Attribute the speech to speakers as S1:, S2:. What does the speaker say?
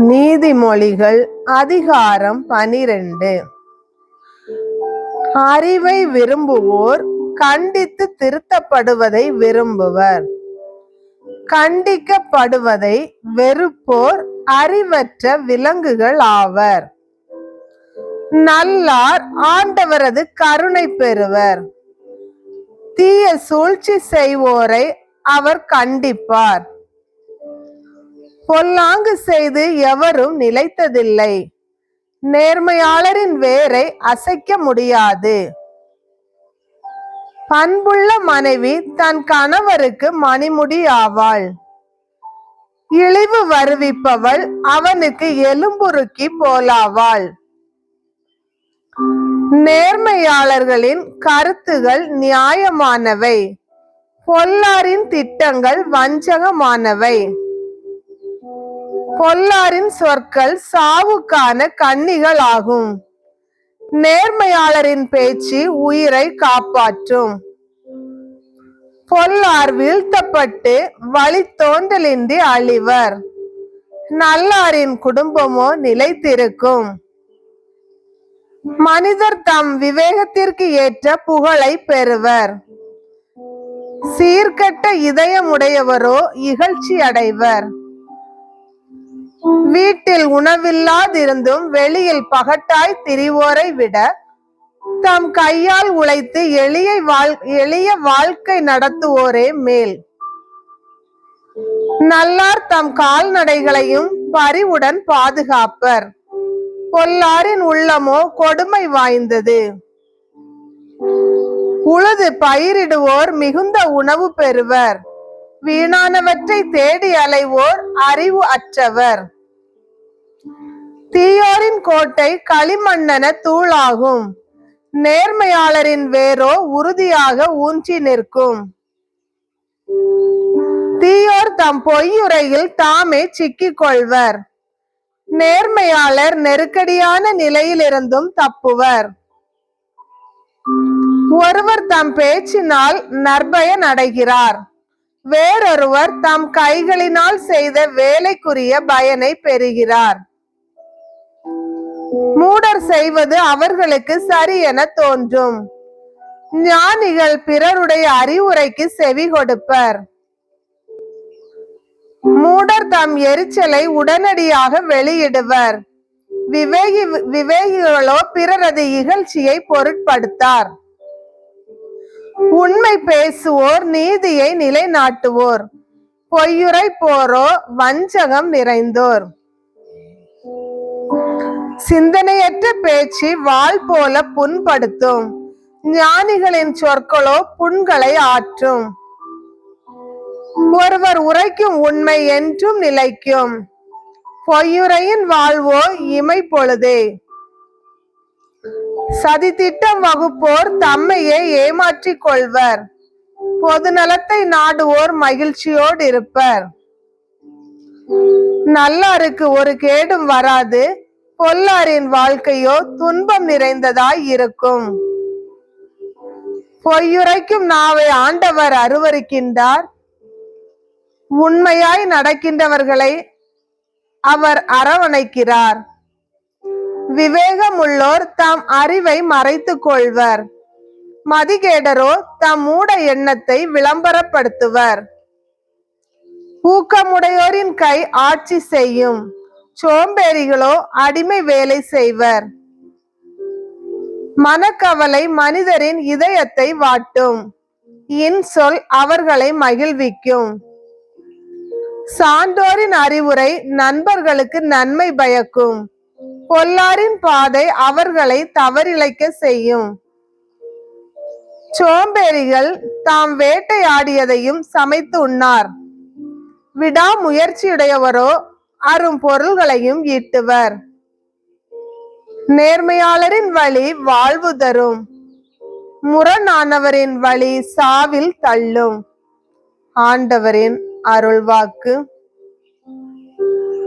S1: நீதிமொழிகள் அதிகாரம் பனிரெண்டு. அறிவை விரும்புவோர் கண்டித்து திருத்தப்படுவதை விரும்புவர். கண்டிக்கப்படுவதை வெறுப்போர் அறிவற்ற விலங்குகள் ஆவர். நல்லார் ஆண்டவரது கருணை பெறுவர். தீய சூழ்ச்சி செய்வோரை அவர் கண்டிப்பார். பொல்லாங்கு செய்து எவரும் நிலைத்ததில்லை. நேர்மையாளரின் வேரை அசைக்க முடியாது. பண்புள்ள மனைவி தன் கணவருக்கு மணிமுடி ஆவாள் இழிவு வருவிப்பவள் அவனுக்கு எலும்புருக்கி போலாவாள். நேர்மையாளர்களின் கருத்துகள் நியாயமானவை. பொல்லாரின் திட்டங்கள் வஞ்சகமானவை. பொல்லாரின் சொற்கள் சாவுக்கான கன்னிகள் ஆகும் நேர்மையாளரின் பேச்சு உயிரை காப்பாற்றும். பொல்லார் வீழ்த்தப்பட்டு வழி தோன்றலின்றி அழிவர். நல்லாரின் குடும்பமோ நிலைத்திருக்கும். மனிதர் தம் விவேகத்திற்கு ஏற்ற புகழை பெறுவர். சீர்கெட்ட இதயமுடையவரோ இகழ்ச்சி அடைவர் வீட்டில் உணவில்லாதிருந்தும் வெளியில் பகட்டாய் திரிவோரை விட தம் கையால் உழைத்து எளிய வாழ் எளிய வாழ்க்கை நடத்துவோரே மேல். நல்லார் தம் கால்நடைகளையும் பரிவுடன் பாதுகாப்பர். பொல்லாரின் உள்ளமோ கொடுமை வாய்ந்தது. உழுது பயிரிடுவோர் மிகுந்த உணவு பெறுவர். வீணானவற்றை தேடி அலைவோர் அறிவு அற்றவர். தீயோரின் கோட்டை களிமண்ணென தூளாகும். நேர்மையாளரின் வேரோ உறுதியாக ஊன்றி நிற்கும். தீயோர் தம் பொய்யுரையில் தாமே சிக்கிக் கொள்வர். நேர்மையாளர் நெருக்கடியான நிலையிலிருந்தும் தப்புவர். ஒருவர் தம் பேச்சினால் நற்பயன் அடைகிறார். வேறொருவர் தம் கைகளினால் செய்த வேலைக்குரிய பயனை பெறுகிறார். மூடர் செய்வது அவர்களுக்கு சரி என தோன்றும். ஞானிகள் பிறருடைய அறிவுரைக்கு செவி கொடுப்பர். மூடர் தம் எரிச்சலை உடனடியாக வெளியிடுவர். விவேகி விவேகிகளோ பிறரது இகழ்ச்சியை பொருட்படுத்தார். உண்மை பேசுவோர் நீதியை நிலைநாட்டுவோர். பொய்யுரை போரோ வஞ்சகம் நிறைந்தோர். சிந்தனையற்ற பேச்சு வாள் போல புண்படுத்தும். ஞானிகளின் சொற்களோ புண்களை ஆற்றும். ஒருவர் உரைக்கும் உண்மை என்றும் நிலைக்கும். பொய்யுரையின் வாழ்வோ இமை பொழுதே. சதித்திட்டம் வகுப்போர் தம்மையே ஏமாற்றிக் கொள்வர். பொது நலத்தை நாடுவோர் மகிழ்ச்சியோடு இருப்பர். நல்லாருக்கு ஒரு கேடும் வராது பொல்லாரின் வாழ்க்கையோ துன்பம் நிறைந்ததாய் இருக்கும். பொய்யுரைக்கும் நாவை ஆண்டவர் அருவருக்கின்றார். உண்மையாய் நடக்கின்றவர்களை அவர் அரவணைக்கிறார். விவேகமுள்ளோர் தாம் அறிவை மறைத்துக் கொள்வர். மதிகேடரோ தம் மூட எண்ணத்தை விளம்பரப்படுத்துவர். ஊக்கமுடையோரின் கை ஆட்சி செய்யும். சோம்பேறிகளோ அடிமை வேலை செய்வர். மனக்கவலை மனிதரின் இதயத்தை வாட்டும். இன்சொல் அவர்களை மகிழ்விக்கும். சான்றோரின் அறிவுரை நண்பர்களுக்கு நன்மை பயக்கும். பொல்லாரின் பாதை அவர்களை தவறிழைக்க செய்யும். சோம்பேறிகள் தாம் வேட்டையாடியதையும் சமைத்து உண்ணார். விடாமுயற்சியுடையவரோ அரும் பொருள்களையும் ஈட்டுவர். நேர்மையாளரின் வழி வாழ்வு தரும். முரணானவரின் வழி சாவில் தள்ளும். ஆண்டவரின் அருள்வாக்கு